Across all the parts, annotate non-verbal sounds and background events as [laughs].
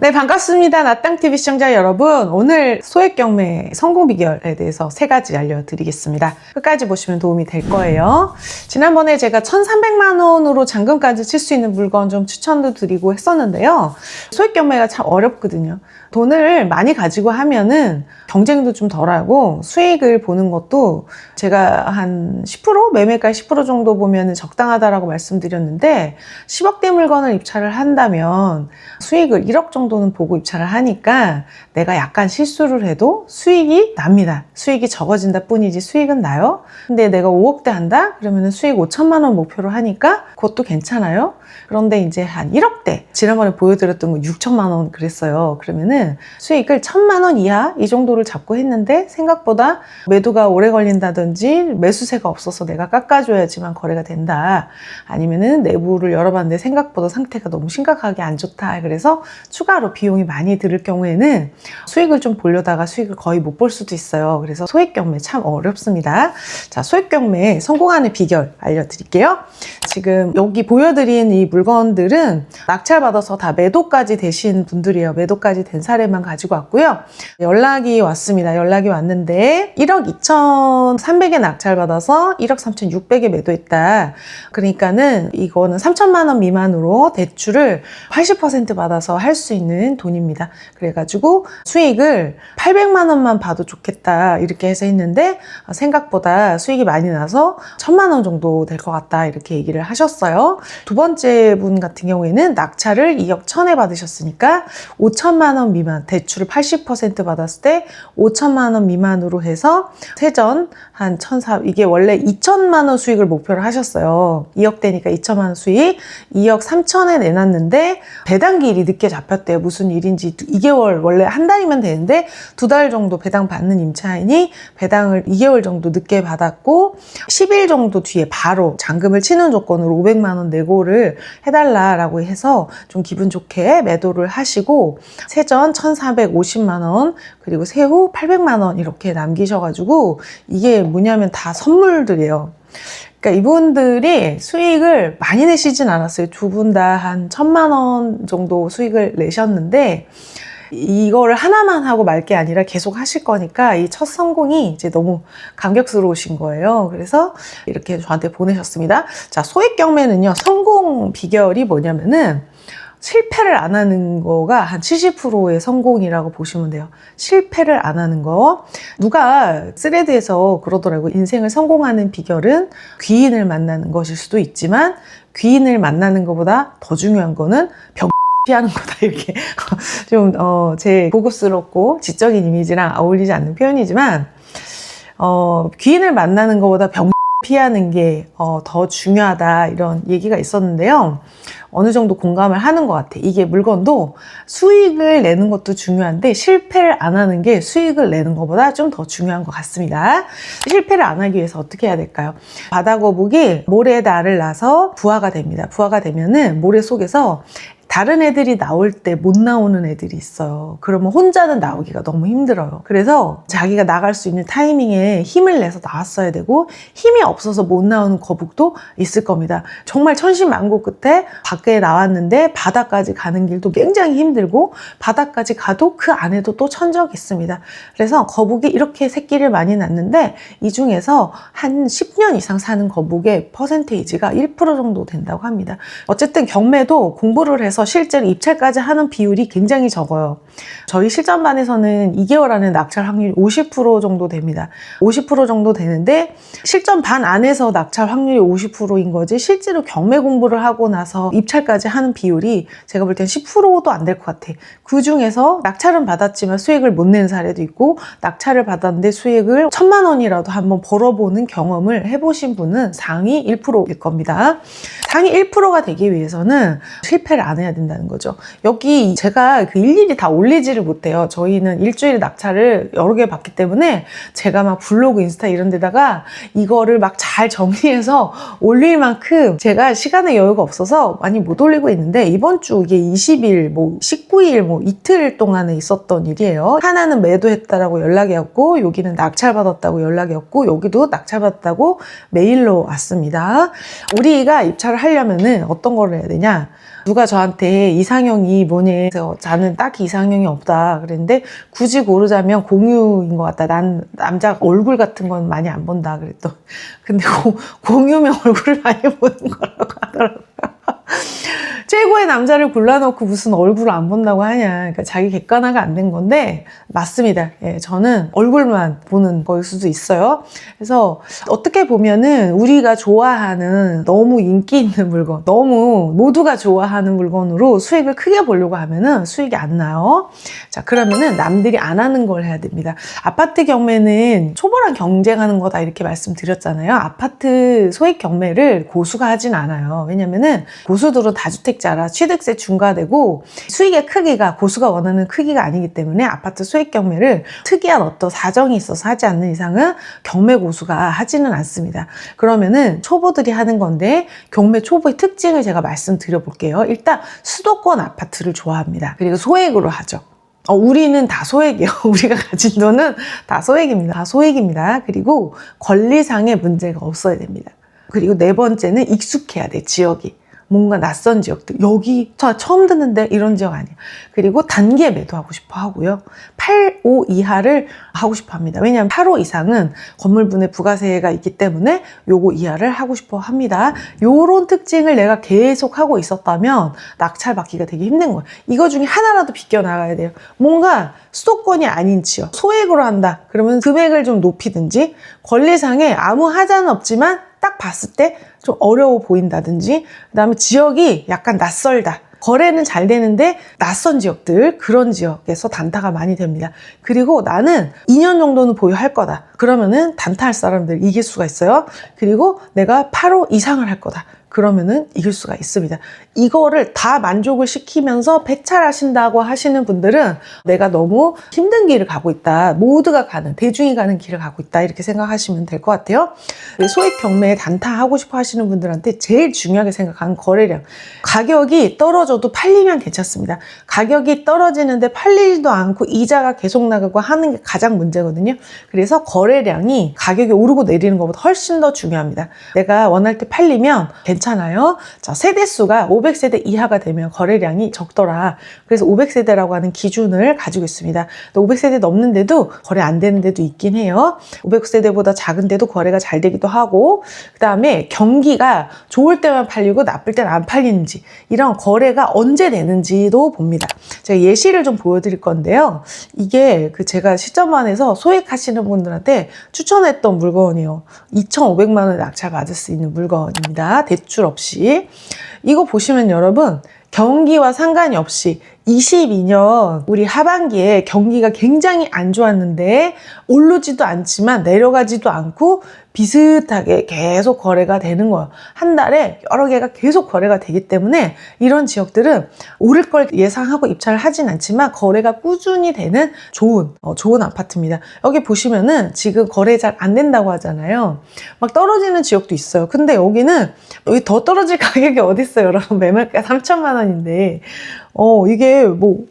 네, 반갑습니다. 나땅TV 시청자 여러분. 오늘 소액 경매 성공 비결에 대해서 세 가지 알려드리겠습니다. 끝까지 보시면 도움이 될 거예요. 지난번에 제가 1,300만 원으로 잔금까지 칠 수 있는 물건 좀 추천도 드리고 했었는데요. 소액 경매가 참 어렵거든요. 돈을 많이 가지고 하면은 경쟁도 좀 덜하고 수익을 보는 것도 제가 한 10% 매매가 10% 정도 보면 적당하다라고 말씀드렸는데 10억대 물건을 입찰을 한다면 수익을 1억 정도 는 보고 입찰을 하니까 내가 약간 실수를 해도 수익이 납니다. 수익이 적어진다 뿐이지 수익은 나요. 근데 내가 5억대 한다? 그러면 수익 5천만 원 목표로 하니까 그것도 괜찮아요. 그런데 이제 한 1억대 지난번에 보여드렸던 거 6천만 원 그랬어요. 그러면은 수익을 1천만 원 이하 이 정도를 잡고 했는데 생각보다 매도가 오래 걸린다든지 매수세가 없어서 내가 깎아줘야지만 거래가 된다. 아니면은 내부를 열어봤는데 생각보다 상태가 너무 심각하게 안 좋다. 그래서 추가 로 비용이 많이 들을 경우에는 수익을 좀 보려다가 수익을 거의 못 볼 수도 있어요. 그래서 소액 경매 참 어렵습니다. 자, 소액 경매 성공하는 비결 알려드릴게요. 지금 여기 보여드린 이 물건들은 낙찰받아서 다 매도까지 되신 분들이에요. 매도까지 된 사례만 가지고 왔고요. 연락이 왔습니다. 연락이 왔는데 1억 2,300에 낙찰받아서 1억 3,600에 매도했다. 그러니까는 이거는 3천만 원 미만으로 대출을 80% 받아서 할 수 있는 돈입니다. 그래가지고 수익을 800만 원만 봐도 좋겠다 이렇게 해서 했는데 생각보다 수익이 많이 나서 1000만 원 정도 될 것 같다 이렇게 얘기를 하셨어요. 두 번째 분 같은 경우에는 낙찰을 2억 1000에 받으셨으니까 5천만 원 미만 대출을 80% 받았을 때 5천만 원 미만으로 해서 세전 한 1,400 이게 원래 2천만 원 수익을 목표로 하셨어요. 2억 대니까 2천만 원 수익 2억 3천에 내놨는데 배당기일이 늦게 잡혔대요. 무슨 일인지 2개월 원래 한 달이면 되는데 두 달 정도 배당 받는 임차인이 배당을 2개월 정도 늦게 받았고 10일 정도 뒤에 바로 잔금을 치는 조건으로 500만 원 내고를 해달라라고 해서 좀 기분 좋게 매도를 하시고 세전 1,450만 원 그리고 세후 800만 원 이렇게 남기셔가지고 이게 뭐냐면 다 선물들이에요. 그러니까 이분들이 수익을 많이 내시진 않았어요. 두 분 다 한 천만 원 정도 수익을 내셨는데 이거를 하나만 하고 말 게 아니라 계속 하실 거니까 이 첫 성공이 이제 너무 감격스러우신 거예요. 그래서 이렇게 저한테 보내셨습니다. 자, 소액 경매는요, 성공 비결이 뭐냐면은 실패를 안 하는 거가 한 70%의 성공이라고 보시면 돼요. 실패를 안 하는 거. 누가 스레드에서 그러더라고요. 인생을 성공하는 비결은 귀인을 만나는 것일 수도 있지만 귀인을 만나는 것보다 더 중요한 거는 병 [laughs] 피하는 거다 이렇게 [laughs] 좀 어 제 고급스럽고 지적인 이미지랑 어울리지 않는 표현이지만 어 귀인을 만나는 것보다 병 피하는 게 어, 더 중요하다 이런 얘기가 있었는데요. 어느 정도 공감을 하는 것 같아. 이게 물건도 수익을 내는 것도 중요한데 실패를 안 하는 게 수익을 내는 것보다 좀 더 중요한 것 같습니다. 실패를 안 하기 위해서 어떻게 해야 될까요? 바다거북이 알을 낳아서 부화가 됩니다. 부화가 되면은 모래 속에서 다른 애들이 나올 때 못 나오는 애들이 있어요. 그러면 혼자는 나오기가 너무 힘들어요. 그래서 자기가 나갈 수 있는 타이밍에 힘을 내서 나왔어야 되고 힘이 없어서 못 나오는 거북도 있을 겁니다. 정말 천신만고 끝에 밖에 나왔는데 바다까지 가는 길도 굉장히 힘들고 바다까지 가도 그 안에도 또 천적이 있습니다. 그래서 거북이 이렇게 새끼를 많이 낳는데 이 중에서 한 10년 이상 사는 거북의 퍼센테이지가 1% 정도 된다고 합니다. 어쨌든 경매도 공부를 해서 실제로 입찰까지 하는 비율이 굉장히 적어요. 저희 실전반에서는 2개월 안에 낙찰 확률이 50% 정도 됩니다. 50% 정도 되는데 실전 반 안에서 낙찰 확률이 50%인 거지 실제로 경매 공부를 하고 나서 입찰까지 하는 비율이 제가 볼 땐 10%도 안 될 것 같아. 그 중에서 낙찰은 받았지만 수익을 못 낸 사례도 있고 낙찰을 받았는데 수익을 천만 원이라도 한번 벌어보는 경험을 해보신 분은 상위 1%일 겁니다. 상위 1%가 되기 위해서는 실패를 안 해야 된다는 거죠. 여기 제가 그 일일이 다 올리지를 못해요. 저희는 일주일에 낙찰을 여러 개 받기 때문에 제가 막 블로그, 인스타 이런 데다가 이거를 막 잘 정리해서 올릴 만큼 제가 시간의 여유가 없어서 많이 못 올리고 있는데 이번 주 이게 20일, 뭐 19일, 뭐 이틀 동안에 있었던 일이에요. 하나는 매도했다라고 연락이 왔고 여기는 낙찰 받았다고 연락이 왔고 여기도 낙찰 받았다고 메일로 왔습니다. 우리가 입찰을 하려면은 어떤 걸 해야 되냐? 누가 저한테 이상형이 뭐니 해서 저는 딱히 이상형이 없다 그랬는데 굳이 고르자면 공유인 것 같다. 난 남자 얼굴 같은 건 많이 안 본다 그랬더. 근데 고, 공유면 [laughs] 얼굴을 많이 보는 거라고 하더라고요. [laughs] 최고의 남자를 골라놓고 무슨 얼굴을 안 본다고 하냐. 그러니까 자기 객관화가 안 된 건데, 맞습니다. 예, 저는 얼굴만 보는 거일 수도 있어요. 그래서 어떻게 보면은 우리가 좋아하는 너무 인기 있는 물건, 너무 모두가 좋아하는 물건으로 수익을 크게 보려고 하면은 수익이 안 나요. 자, 그러면은 남들이 안 하는 걸 해야 됩니다. 아파트 경매는 초보랑 경쟁하는 거다 이렇게 말씀드렸잖아요. 아파트 소액 경매를 고수가 하진 않아요. 왜냐면은 고수 들은 다주택자라 취득세 중과되고 수익의 크기가 고수가 원하는 크기가 아니기 때문에 아파트 소액 경매를 특이한 어떤 사정이 있어서 하지 않는 이상은 경매 고수가 하지는 않습니다. 그러면은 초보들이 하는 건데 경매 초보의 특징을 제가 말씀드려 볼게요. 일단 수도권 아파트를 좋아합니다. 그리고 소액으로 하죠. 어, 우리는 다 소액이에요. [laughs] 우리가 가진 돈은 다 소액입니다. 다 소액입니다. 그리고 권리상의 문제가 없어야 됩니다. 그리고 네 번째는 익숙해야 돼, 지역이. 뭔가 낯선 지역들. 여기, 저 처음 듣는데 이런 지역 아니에요. 그리고 단기에 매도하고 싶어 하고요. 8, 5 이하를 하고 싶어 합니다. 왜냐하면 8, 5 이상은 건물분의 부가세가 있기 때문에 요거 이하를 하고 싶어 합니다. 요런 특징을 내가 계속 하고 있었다면 낙찰 받기가 되게 힘든 거예요. 이거 중에 하나라도 비껴나가야 돼요. 뭔가 수도권이 아닌 지역, 소액으로 한다. 그러면 금액을 좀 높이든지 권리상에 아무 하자는 없지만 딱 봤을 때 좀 어려워 보인다든지 그다음에 지역이 약간 낯설다. 거래는 잘 되는데 낯선 지역들 그런 지역에서 단타가 많이 됩니다. 그리고 나는 2년 정도는 보유할 거다. 그러면은 단타할 사람들 이길 수가 있어요. 그리고 내가 8호 이상을 할 거다. 그러면은 이길 수가 있습니다. 이거를 다 만족을 시키면서 배찰하신다고 하시는 분들은 내가 너무 힘든 길을 가고 있다. 모두가 가는, 대중이 가는 길을 가고 있다. 이렇게 생각하시면 될 것 같아요. 소액 경매에 단타하고 싶어 하시는 분들한테 제일 중요하게 생각하는 거래량. 가격이 떨어져도 팔리면 괜찮습니다. 가격이 떨어지는데 팔리지도 않고 이자가 계속 나가고 하는 게 가장 문제거든요. 그래서 거래량이 가격이 오르고 내리는 것보다 훨씬 더 중요합니다. 내가 원할 때 팔리면 괜찮아요. 자, 세대수가 500세대 이하가 되면 거래량이 적더라. 그래서 500세대라고 하는 기준을 가지고 있습니다. 500세대 넘는데도 거래 안 되는 데도 있긴 해요. 500세대보다 작은데도 거래가 잘 되기도 하고, 그 다음에 경기가 좋을 때만 팔리고 나쁠 때는 안 팔리는지, 이런 거래가 언제 되는지도 봅니다. 제가 예시를 좀 보여드릴 건데요. 이게 그 제가 시점만에서 소액하시는 분들한테 추천했던 물건이에요. 2,500만 원 낙찰 받을 수 있는 물건입니다. 대출 없이. 이거 보시면 여러분, 경기와 상관이 없이 22년 우리 하반기에 경기가 굉장히 안 좋았는데 오르지도 않지만 내려가지도 않고 비슷하게 계속 거래가 되는 거예요. 한 달에 여러 개가 계속 거래가 되기 때문에 이런 지역들은 오를 걸 예상하고 입찰을 하진 않지만 거래가 꾸준히 되는 좋은 어, 좋은 아파트입니다. 여기 보시면은 지금 거래 잘 안 된다고 하잖아요. 막 떨어지는 지역도 있어요. 근데 여기는 여기 더 떨어질 [laughs] 가격이 어디 있어요, 여러분? 매물가 3천만 원인데 어 이게 뭐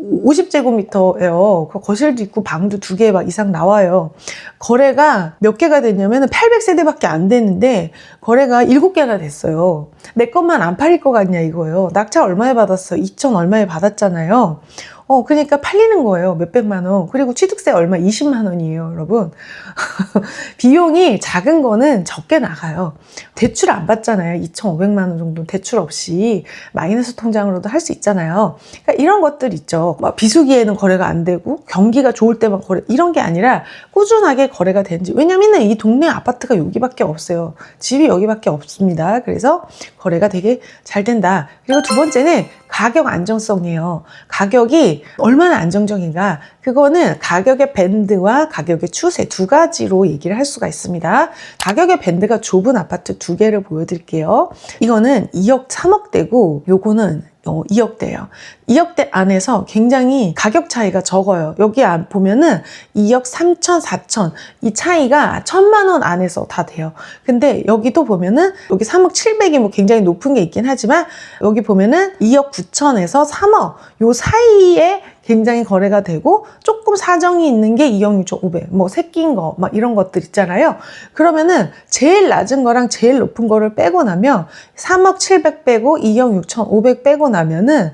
50제곱미터예요. 그 거실도 있고 방도 두개막 이상 나와요. 거래가 몇 개가 됐냐면 800세대밖에 안 됐는데 거래가 7개나 됐어요. 내 것만 안 팔릴 것 같냐 이거예요. 낙찰 얼마에 받았어? 2천 얼마에 받았잖아요. 어, 그러니까 팔리는 거예요. 몇백만 원. 그리고 취득세 얼마? 20만 원이에요, 여러분. [laughs] 비용이 작은 거는 적게 나가요. 대출 안 받잖아요. 2,500만 원 정도 대출 없이 마이너스 통장으로도 할 수 있잖아요. 그러니까 이런 것들 있죠. 막 비수기에는 거래가 안 되고 경기가 좋을 때만 거래 이런 게 아니라 꾸준하게 거래가 되는지 왜냐면은 이 동네 아파트가 여기밖에 없어요. 집이 여기밖에 없습니다. 그래서 거래가 되게 잘 된다. 그리고 두 번째는 가격 안정성이에요. 가격이 얼마나 안정적인가? 그거는 가격의 밴드와 가격의 추세 두 가지로 얘기를 할 수가 있습니다. 가격의 밴드가 좁은 아파트 두 개를 보여드릴게요. 이거는 2억 3억 대고 요거는 어, 2억대예요. 2억대 안에서 굉장히 가격 차이가 적어요. 여기 안 보면은 2억 3천, 4천 이 차이가 천만 원 안에서 다 돼요. 근데 여기도 보면은 여기 3억 7백이 뭐 굉장히 높은 게 있긴 하지만 여기 보면은 2억 9천에서 3억 요 사이에 굉장히 거래가 되고 조금 사정이 있는 게 2억 6,500, 뭐 새낀 거, 막 이런 것들 있잖아요. 그러면은 제일 낮은 거랑 제일 높은 거를 빼고 나면 3억 700 빼고 2억 6,500 빼고 나면은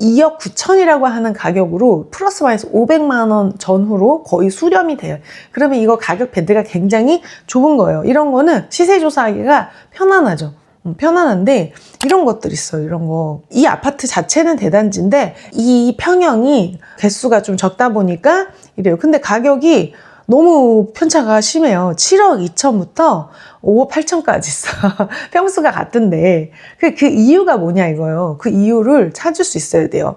2억 9천이라고 하는 가격으로 플러스 마이너스 500만 원 전후로 거의 수렴이 돼요. 그러면 이거 가격 밴드가 굉장히 좁은 거예요. 이런 거는 시세 조사하기가 편안하죠. 음, 편안한데 이런 것들 있어요. 이런 거. 이 아파트 자체는 대단지인데 이 평형이 개수가 좀 적다 보니까 이래요. 근데 가격이 너무 편차가 심해요. 7억 2천부터 5억 8천까지 있어. [laughs] 평수가 같은데. 그, 그 이유가 뭐냐 이거요. 그 이유를 찾을 수 있어야 돼요.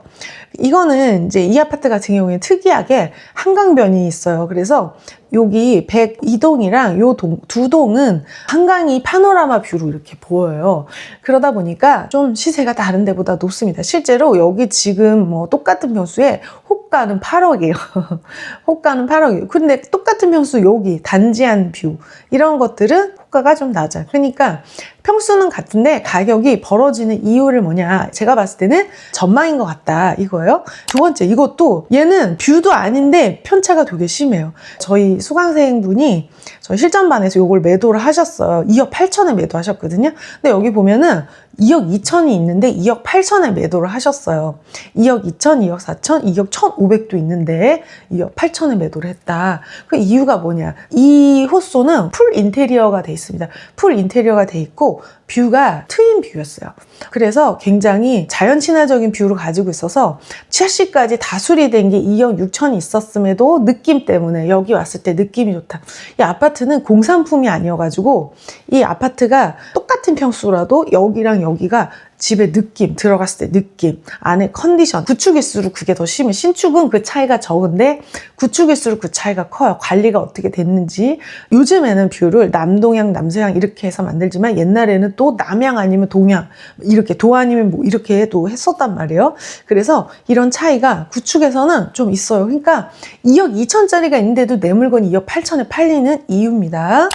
이거는 이제 이 아파트 같은 경우에 특이하게 한강변이 있어요. 그래서 여기 102동이랑 요 동, 두 동은 한강이 파노라마 뷰로 이렇게 보여요. 그러다 보니까 좀 시세가 다른 데보다 높습니다. 실제로 여기 지금 뭐 똑같은 평수에 호가는 8억이에요. [laughs] 호가는 8억이에요. 근데 똑같은 평수 여기 단지한 뷰 이런 것들은 호가가 좀 낮아요. 그러니까 평수는 같은데 가격이 벌어지는 이유를 뭐냐. 제가 봤을 때는 전망인 것 같다. 이거예요. 두 번째, 이것도 얘는 뷰도 아닌데 편차가 되게 심해요. 저희 수강생 분이 저희 실전반에서 이걸 매도를 하셨어요. 2억 8천에 매도하셨거든요. 근데 여기 보면은 2억 2천이 있는데 2억 8천에 매도를 하셨어요. 2억 2천, 2억 4천, 2억 1,500도 있는데 2억 8천에 매도를 했다. 그 이유가 뭐냐? 이 호소는 풀 인테리어가 돼 있습니다. 풀 인테리어가 돼 있고 뷰가 트윈 뷰였어요. 그래서 굉장히 자연 친화적인 뷰를 가지고 있어서 샤시까지 다 수리된 게 2억 6천이 있었음에도 느낌 때문에 여기 왔을 때 느낌이 좋다. 이 아파트는 공산품이 아니어가지고 이 아파트가 똑같은 평수라도 여기랑 여기가 집의 느낌, 들어갔을 때 느낌, 안에 컨디션, 구축일수록 그게 더 심해. 신축은 그 차이가 적은데 구축일수록 그 차이가 커요. 관리가 어떻게 됐는지. 요즘에는 뷰를 남동향, 남서향 이렇게 해서 만들지만 옛날에는 또 남향 아니면 동향, 이렇게 도 아니면 뭐 이렇게 해도 했었단 말이에요. 그래서 이런 차이가 구축에서는 좀 있어요. 그러니까 2억 2천짜리가 있는데도 내 물건이 2억 8천에 팔리는 이유입니다.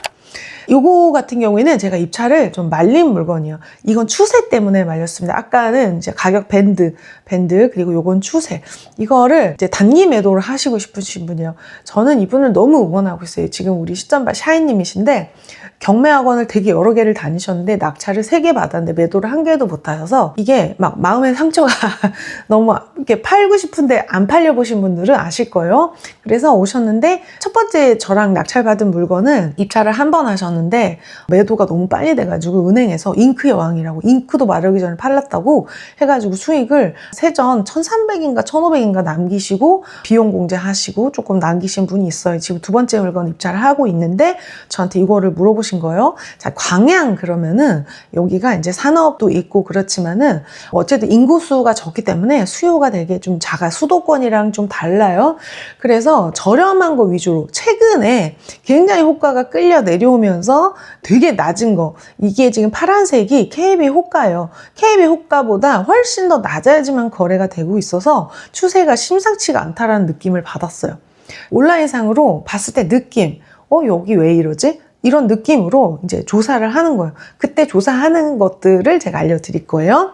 요거 같은 경우에는 제가 입찰을 좀 말린 물건이에요. 이건 추세 때문에 말렸습니다. 아까는 이제 가격 밴드, 밴드, 그리고 요건 추세. 이거를 이제 단기 매도를 하시고 싶으신 분이에요. 저는 이분을 너무 응원하고 있어요. 지금 우리 시점바 샤이님이신데, 경매학원을 되게 여러 개를 다니셨는데 낙찰을 세 개 받았는데 매도를 한 개도 못 하셔서 이게 막 마음의 상처가 [laughs] 너무 이렇게 팔고 싶은데 안 팔려 보신 분들은 아실 거예요. 그래서 오셨는데 첫 번째 저랑 낙찰 받은 물건은 입찰을 한 번 하셨는데 매도가 너무 빨리 돼가지고 은행에서 잉크 여왕이라고 잉크도 마르기 전에 팔랐다고 해가지고 수익을 세전 1,300인가 1,500인가 남기시고 비용 공제하시고 조금 남기신 분이 있어요. 지금 두 번째 물건 입찰을 하고 있는데 저한테 이거를 물어보신 거예요. 자, 광양 그러면은 여기가 이제 산업도 있고 그렇지만은 어쨌든 인구수가 적기 때문에 수요가 되게 좀 작아. 수도권이랑 좀 달라요. 그래서 저렴한 거 위주로 최근에 굉장히 호가가 끌려 내려오면서 되게 낮은 거. 이게 지금 파란색이 KB 호가예요. KB 호가보다 훨씬 더 낮아야지만 거래가 되고 있어서 추세가 심상치가 않다라는 느낌을 받았어요. 온라인상으로 봤을 때 느낌. 어, 여기 왜 이러지? 이런 느낌으로 이제 조사를 하는 거예요. 그때 조사하는 것들을 제가 알려드릴 거예요.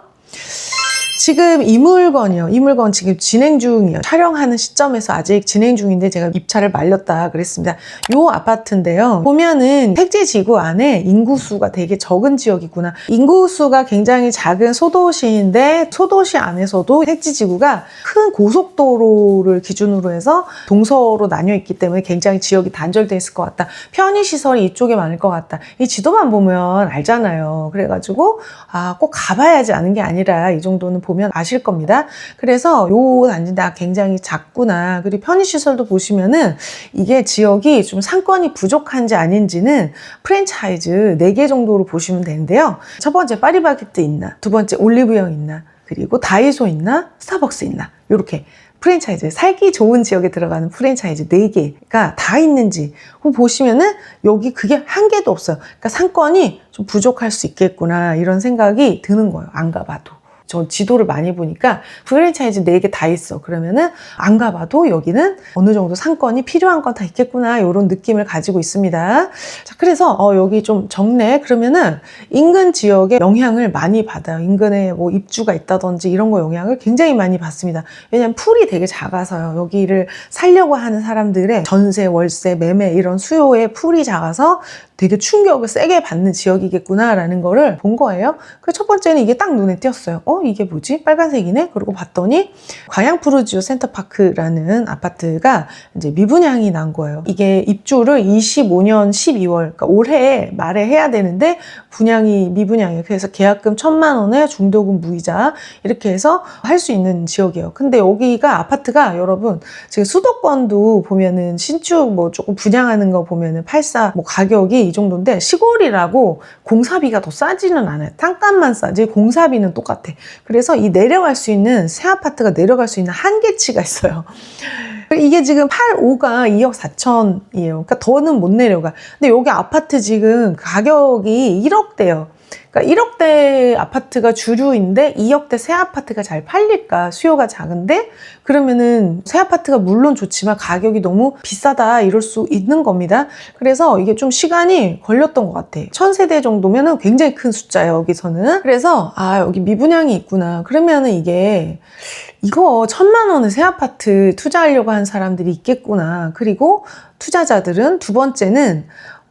지금 이 물건이요. 이 물건 지금 진행 중이에요. 촬영하는 시점에서 아직 진행 중인데 제가 입찰을 말렸다 그랬습니다. 요 아파트인데요. 보면은 택지 지구 안에 인구수가 되게 적은 지역이구나. 인구수가 굉장히 작은 소도시인데 소도시 안에서도 택지 지구가 큰 고속도로를 기준으로 해서 동서로 나뉘어 있기 때문에 굉장히 지역이 단절돼 있을 것 같다. 편의시설이 이쪽에 많을 것 같다. 이 지도만 보면 알잖아요. 그래가지고 아 꼭 가봐야지 아는 게 아니라 이 정도는 보면 아실 겁니다. 그래서 요 단지가 굉장히 작구나. 그리고 편의시설도 보시면은 이게 지역이 좀 상권이 부족한지 아닌지는 프랜차이즈 4개 정도로 보시면 되는데요. 첫 번째 파리바게뜨 있나? 두 번째 올리브영 있나? 그리고 다이소 있나? 스타벅스 있나? 요렇게 프랜차이즈, 살기 좋은 지역에 들어가는 프랜차이즈 4개가 다 있는지 보시면은 여기 그게 한 개도 없어요. 그러니까 상권이 좀 부족할 수 있겠구나 이런 생각이 드는 거예요. 안 가봐도. 저 지도를 많이 보니까 프랜차이즈 4개 다 있어. 그러면은 안 가봐도 여기는 어느 정도 상권이 필요한 건 다 있겠구나. 이런 느낌을 가지고 있습니다. 자, 그래서 어, 여기 좀 적네. 그러면은 인근 지역에 영향을 많이 받아요. 인근에 뭐 입주가 있다든지 이런 거 영향을 굉장히 많이 받습니다. 왜냐면 풀이 되게 작아서요. 여기를 살려고 하는 사람들의 전세, 월세, 매매 이런 수요의 풀이 작아서 되게 충격을 세게 받는 지역이겠구나라는 거를 본 거예요. 그 첫 번째는 이게 딱 눈에 띄었어요. 어, 이게 뭐지? 빨간색이네? 그리고 봤더니 광양 푸르지오 센터파크라는 아파트가 이제 미분양이 난 거예요. 이게 입주를 25년 12월, 그러니까 올해 말에 해야 되는데 분양이 미분양이에요. 그래서 계약금 천만 원에 중도금 무이자 이렇게 해서 할 수 있는 지역이에요. 근데 여기가 아파트가 여러분 지금 수도권도 보면은 신축 뭐 조금 분양하는 거 보면은 84 뭐 가격이 이 정도인데 시골이라고 공사비가 더 싸지는 않아요. 땅값만 싸지 공사비는 똑같아. 그래서 이 내려갈 수 있는 새 아파트가 내려갈 수 있는 한계치가 있어요. [laughs] 이게 지금 8, 5가 2억 4천이에요. 그러니까 더는 못 내려가. 근데 여기 아파트 지금 가격이 1억대요. 그러니까 1억대 아파트가 주류인데 2억대 새 아파트가 잘 팔릴까? 수요가 작은데 그러면은 새 아파트가 물론 좋지만 가격이 너무 비싸다 이럴 수 있는 겁니다. 그래서 이게 좀 시간이 걸렸던 것 같아. 1000세대 정도면은 굉장히 큰 숫자예요, 여기서는. 그래서 아, 여기 미분양이 있구나. 그러면은 이게 이거 천만 원에 새 아파트 투자하려고 하는 사람들이 있겠구나. 그리고 투자자들은 두 번째는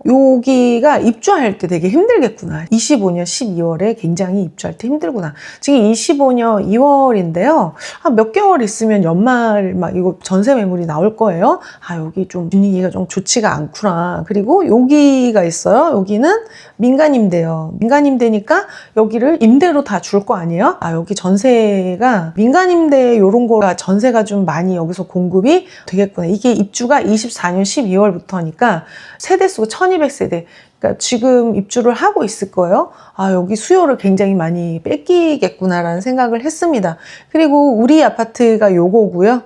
여기가 입주할 때 되게 힘들겠구나. 25년 12월에 굉장히 입주할 때 힘들구나. 지금 25년 2월인데요. 한 몇 개월 있으면 연말 막 이거 전세 매물이 나올 거예요. 아, 여기 좀 분위기가 좀 좋지가 않구나. 그리고 여기가 있어요. 여기는 민간임대요. 민간임대니까 여기를 임대로 다 줄 거 아니에요? 아, 여기 전세가 민간임대 이런 거가 전세가 좀 많이 여기서 공급이 되겠구나. 이게 입주가 24년 12월부터니까 세대수가 1200세대. 그러니까 지금 입주를 하고 있을 거예요. 아, 여기 수요를 굉장히 많이 뺏기겠구나라는 생각을 했습니다. 그리고 우리 아파트가 요거고요.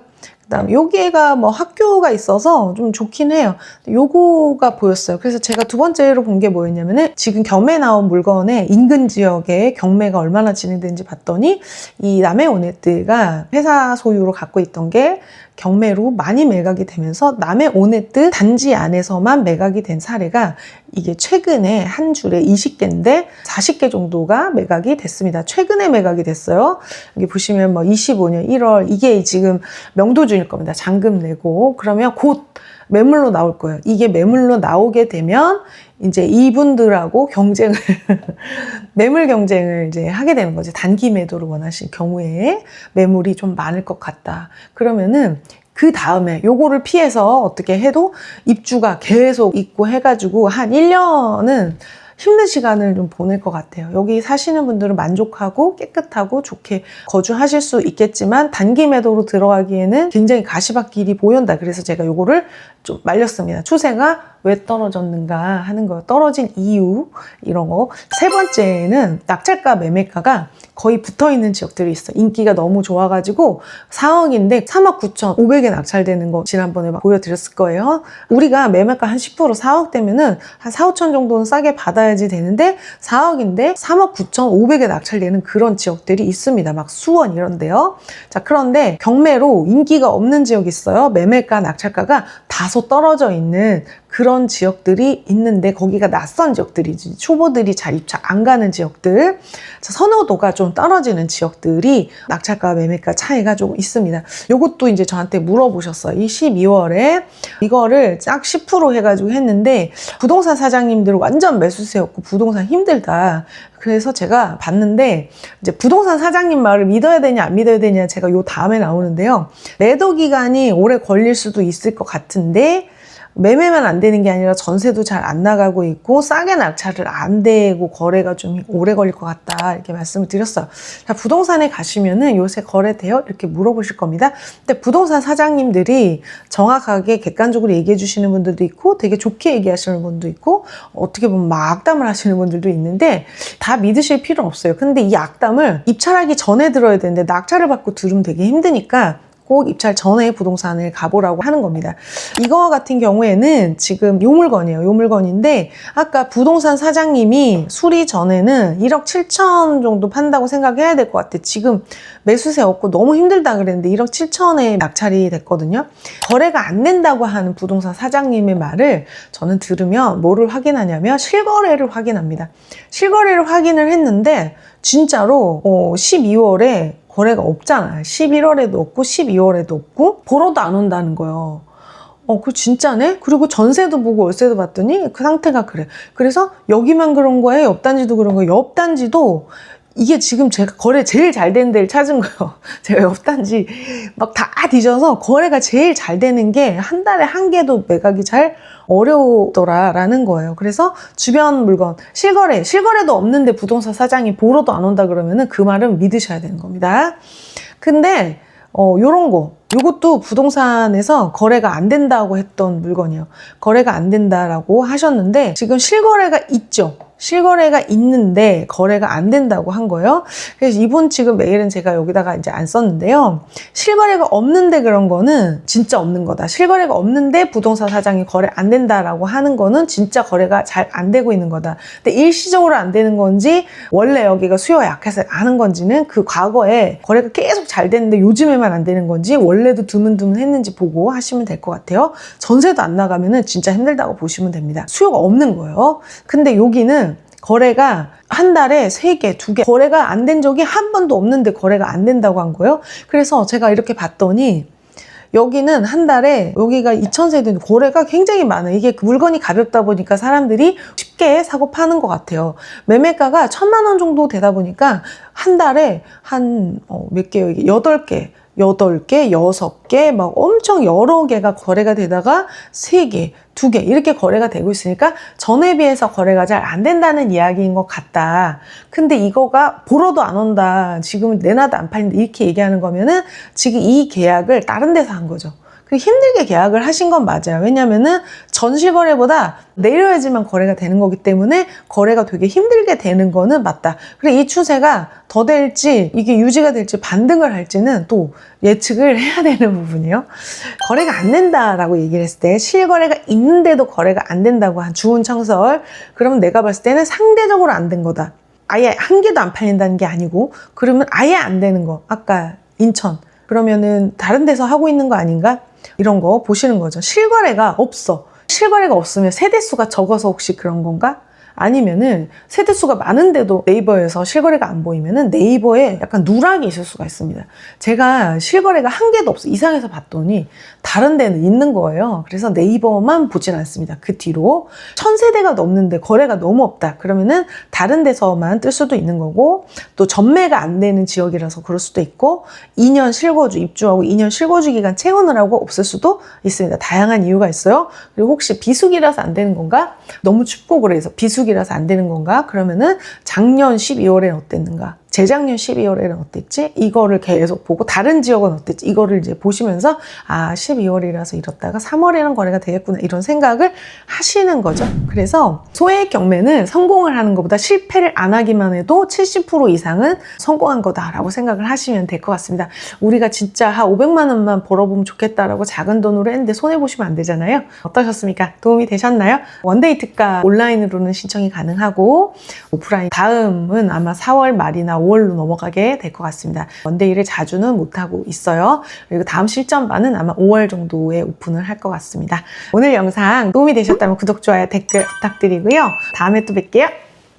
그다음 여기가 뭐 학교가 있어서 좀 좋긴 해요. 요거가 보였어요. 그래서 제가 두 번째로 본 게 뭐였냐면은 지금 경매 나온 물건의 인근 지역에 경매가 얼마나 진행되는지 봤더니 이 남해 오네트가 회사 소유로 갖고 있던 게 경매로 많이 매각이 되면서 남해 오네트 단지 안에서만 매각이 된 사례가 이게 최근에 한 줄에 20개인데 40개 정도가 매각이 됐습니다. 최근에 매각이 됐어요. 여기 보시면 뭐 25년 1월 이게 지금 명도중일 겁니다. 잔금 내고 그러면 곧 매물로 나올 거예요. 이게 매물로 나오게 되면 이제 이분들하고 경쟁을 [laughs] 매물 경쟁을 이제 하게 되는 거지. 단기 매도를 원하실 경우에 매물이 좀 많을 것 같다. 그러면은 그 다음에 요거를 피해서 어떻게 해도 입주가 계속 있고 해가지고 한 1년은 힘든 시간을 좀 보낼 것 같아요. 여기 사시는 분들은 만족하고 깨끗하고 좋게 거주하실 수 있겠지만 단기 매도로 들어가기에는 굉장히 가시밭길이 보인다. 그래서 제가 요거를 좀 말렸습니다. 추세가 왜 떨어졌는가 하는 거, 떨어진 이유 이런 거. 세 번째는 낙찰가 매매가가 거의 붙어 있는 지역들이 있어. 인기가 너무 좋아가지고 4억인데 3억 9천 5백에 낙찰되는 거 지난번에 막 보여드렸을 거예요. 우리가 매매가 한 10% 4억 되면은 한 4, 5천 정도는 싸게 받아야지 되는데 4억인데 3억 9천 5백에 낙찰되는 그런 지역들이 있습니다. 막 수원 이런데요. 자 그런데 경매로 인기가 없는 지역이 있어요. 매매가 낙찰가가 다소 떨어져 있는 그런 지역들이 있는데 거기가 낯선 지역들이지 초보들이 잘 입찰 안 가는 지역들 자, 선호도가 좀 떨어지는 지역들이 낙찰가 매매가 차이가 조금 있습니다. 요것도 이제 저한테 물어보셨어요. 이 12월에 이거를 쫙10% 해가지고 했는데 부동산 사장님들 완전 매수세였고 부동산 힘들다. 그래서 제가 봤는데 이제 부동산 사장님 말을 믿어야 되냐 안 믿어야 되냐 제가 요 다음에 나오는데요. 매도 기간이 오래 걸릴 수도 있을 것 같은데 매매만 안 되는 게 아니라 전세도 잘 안 나가고 있고 싸게 낙찰을 안 되고 거래가 좀 오래 걸릴 것 같다 이렇게 말씀을 드렸어요. 자, 부동산에 가시면은 요새 거래돼요? 이렇게 물어보실 겁니다. 근데 부동산 사장님들이 정확하게 객관적으로 얘기해 주시는 분들도 있고 되게 좋게 얘기하시는 분도 있고 어떻게 보면 막 악담을 하시는 분들도 있는데 다 믿으실 필요는 없어요. 근데 이 악담을 입찰하기 전에 들어야 되는데 낙찰을 받고 들으면 되게 힘드니까 꼭 입찰 전에 부동산을 가보라고 하는 겁니다. 이거 같은 경우에는 지금 요 물건이에요. 요 물건인데 아까 부동산 사장님이 수리 전에는 1억 7천 정도 판다고 생각해야 될 것 같아. 지금 매수세 없고 너무 힘들다 그랬는데 1억 7천에 낙찰이 됐거든요. 거래가 안 된다고 하는 부동산 사장님의 말을 저는 들으면 뭐를 확인하냐면 실거래를 확인합니다. 실거래를 확인을 했는데 진짜로 어, 12월에 거래가 없잖아요. 11월에도 없고 12월에도 없고 보러도 안 온다는 거예요. 어, 그 진짜네? 그리고 전세도 보고 월세도 봤더니 그 상태가 그래. 그래서 여기만 그런 거예요? 옆 단지도 그런 거예요? 옆 단지도 이게 지금 제가 거래 제일 잘 되는 데를 찾은 거예요. [laughs] 제가 옆 단지 막 다 뒤져서 거래가 제일 잘 되는 게 한 달에 한 개도 매각이 잘 어려우더라라는 거예요. 그래서 주변 물건 실거래, 실거래도 없는데 부동산 사장이 보러도 안 온다 그러면은 그 말은 믿으셔야 되는 겁니다. 근데 어 요런 거 요것도 부동산에서 거래가 안 된다고 했던 물건이에요. 거래가 안 된다라고 하셨는데 지금 실거래가 있죠. 실거래가 있는데 거래가 안 된다고 한 거예요. 그래서 이분 지금 메일은 제가 여기다가 이제 안 썼는데요. 실거래가 없는데 그런 거는 진짜 없는 거다. 실거래가 없는데 부동산 사장이 거래 안 된다라고 하는 거는 진짜 거래가 잘 안 되고 있는 거다. 근데 일시적으로 안 되는 건지 원래 여기가 수요가 약해서 하는 건지는 그 과거에 거래가 계속 잘 됐는데 요즘에만 안 되는 건지 원래도 드문드문 했는지 보고 하시면 될 것 같아요. 전세도 안 나가면은 진짜 힘들다고 보시면 됩니다. 수요가 없는 거예요. 근데 여기는 거래가 한 달에 세개두개 거래가 안 된 적이 한 번도 없는데 거래가 안 된다고 한 거예요. 그래서 제가 이렇게 봤더니 여기는 한 달에 여기가 2,000세대 거래가 굉장히 많아요. 이게 그 물건이 가볍다 보니까 사람들이 쉽게 사고 파는 것 같아요. 매매가가 천만 원 정도 되다 보니까 한 달에 한 어, 몇 개요? 이게 여덟 개. 여덟 개, 여섯 개, 막 엄청 여러 개가 거래가 되다가 세 개, 두 개, 이렇게 거래가 되고 있으니까 전에 비해서 거래가 잘 안 된다는 이야기인 것 같다. 근데 이거가 보러도 안 온다. 지금 내놔도 안 팔린다. 이렇게 얘기하는 거면은 지금 이 계약을 다른 데서 한 거죠. 그 힘들게 계약을 하신 건 맞아요. 왜냐면은 전시거래보다 내려야지만 거래가 되는 거기 때문에 거래가 되게 힘들게 되는 거는 맞다. 그래 이 추세가 더 될지 이게 유지가 될지 반등을 할지는 또 예측을 해야 되는 부분이요. 거래가 안 된다라고 얘기를 했을 때 실거래가 있는데도 거래가 안 된다고 한 주운 청설 그러면 내가 봤을 때는 상대적으로 안 된 거다. 아예 한 개도 안 팔린다는 게 아니고 그러면 아예 안 되는 거 아까 인천 그러면은 다른 데서 하고 있는 거 아닌가? 이런 거 보시는 거죠. 실거래가 없어. 실거래가 없으면 세대수가 적어서 혹시 그런 건가? 아니면은 세대수가 많은데도 네이버에서 실거래가 안 보이면은 네이버에 약간 누락이 있을 수가 있습니다. 제가 실거래가 한 개도 없어. 이상해서 봤더니 다른 데는 있는 거예요. 그래서 네이버만 보진 않습니다. 그 뒤로 천 세대가 넘는데 거래가 너무 없다. 그러면은 다른 데서만 뜰 수도 있는 거고 또 전매가 안 되는 지역이라서 그럴 수도 있고 2년 실거주 입주하고 2년 실거주 기간 채우느라고 없을 수도 있습니다. 다양한 이유가 있어요. 그리고 혹시 비수기라서 안 되는 건가? 너무 춥고 그래서 비수 기라서 안 되는 건가? 그러면은 작년 12월에 어땠는가? 재작년 12월에는 어땠지? 이거를 계속 보고 다른 지역은 어땠지? 이거를 이제 보시면서 아 12월이라서 이렇다가 3월에는 거래가 되겠구나 이런 생각을 하시는 거죠. 그래서 소액 경매는 성공을 하는 것보다 실패를 안 하기만 해도 70% 이상은 성공한 거다라고 생각을 하시면 될 것 같습니다. 우리가 진짜 한 500만 원만 벌어보면 좋겠다라고 작은 돈으로 했는데 손해 보시면 안 되잖아요. 어떠셨습니까? 도움이 되셨나요? 원데이 특가 온라인으로는 신청이 가능하고 오프라인 다음은 아마 4월 말이나 5월로 넘어가게 될 것 같습니다. 원데이를 자주는 못하고 있어요. 그리고 다음 실전반은 아마 5월 정도에 오픈을 할 것 같습니다. 오늘 영상 도움이 되셨다면 구독, 좋아요, 댓글 부탁드리고요. 다음에 또 뵐게요.